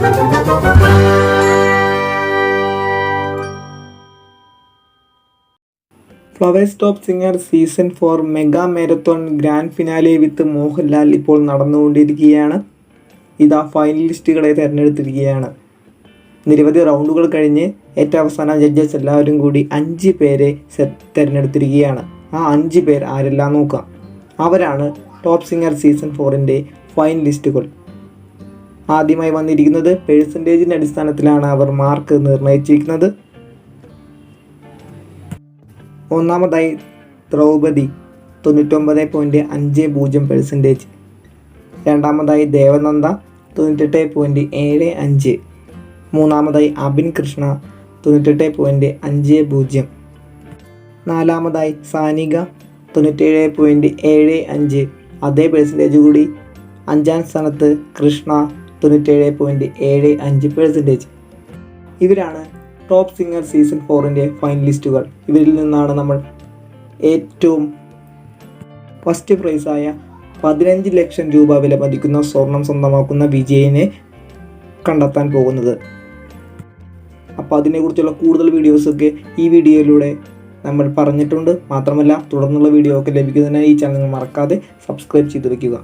Flowers top singer season four mega marathon grand finale with Mohanlal ഇപ്പോൾ നടന്നുകൊണ്ടിരിക്കുകയാണ്. ഇതാ ഫൈനലിസ്റ്റുകളെ തിരഞ്ഞെടുത്തിരിക്കുകയാണ്. നിരവധി റൗണ്ടുകൾ കഴിഞ്ഞ് ഏറ്റവും അവസാനം ജഡ്ജസ് എല്ലാവരും കൂടി അഞ്ച് പേരെ തിരഞ്ഞെടുത്തിരിക്കുകയാണ്. ആ അഞ്ച് പേർ ആരെല്ലാം നോക്കാം? അവരാണ് ടോപ്പ് സിംഗർ സീസൺ ഫോറിന്റെ ഫൈനലിസ്റ്റുകൾ ആദ്യമായി വന്നിരിക്കുന്നത് പേഴ്സന്റേജിന്റെ അടിസ്ഥാനത്തിലാണ് അവർ മാർക്ക് നിർണയിച്ചിരിക്കുന്നത്. ഒന്നാമതായി ദ്രൗപദി തൊണ്ണൂറ്റൊമ്പത് പോയിന്റ് അഞ്ച് പൂജ്യം പെർസെന്റേജ് രണ്ടാമതായി ദേവനന്ദ തൊണ്ണൂറ്റെട്ട് പോയിന്റ് ഏഴ് അഞ്ച്. മൂന്നാമതായി അബിൻ കൃഷ്ണ തൊണ്ണൂറ്റെട്ട് പോയിന്റ് അഞ്ച് പൂജ്യം. നാലാമതായി സാനിക തൊണ്ണൂറ്റേഴ് പോയിന്റ് ഏഴ് അഞ്ച്. അതേ പെർസെന്റേജ് കൂടി. അഞ്ചാം സ്ഥാനത്ത് കൃഷ്ണ തൊണ്ണൂറ്റേഴ് പോയിന്റ് ഏഴ് അഞ്ച് പെർസെന്റേജ് ഇവരാണ് ടോപ്പ് സിംഗർ സീസൺ ഫോറിന്റെ ഫൈനലിസ്റ്റുകൾ ഇവരിൽ നിന്നാണ് നമ്മൾ ഏറ്റവും ഫസ്റ്റ് പ്രൈസായ പതിനഞ്ച് ലക്ഷം രൂപ വില മതിക്കുന്ന സ്വർണം സ്വന്തമാക്കുന്ന വിജയനെ കണ്ടെത്താൻ പോകുന്നത്. അപ്പോൾ അതിനെക്കുറിച്ചുള്ള കൂടുതൽ വീഡിയോസൊക്കെ ഈ വീഡിയോയിലൂടെ നമ്മൾ പറഞ്ഞിട്ടുണ്ട്. മാത്രമല്ല തുടർന്നുള്ള വീഡിയോ ഒക്കെ ലഭിക്കുന്നതിനായി ഈ ചാനൽ മറക്കാതെ സബ്സ്ക്രൈബ് ചെയ്ത് വയ്ക്കുക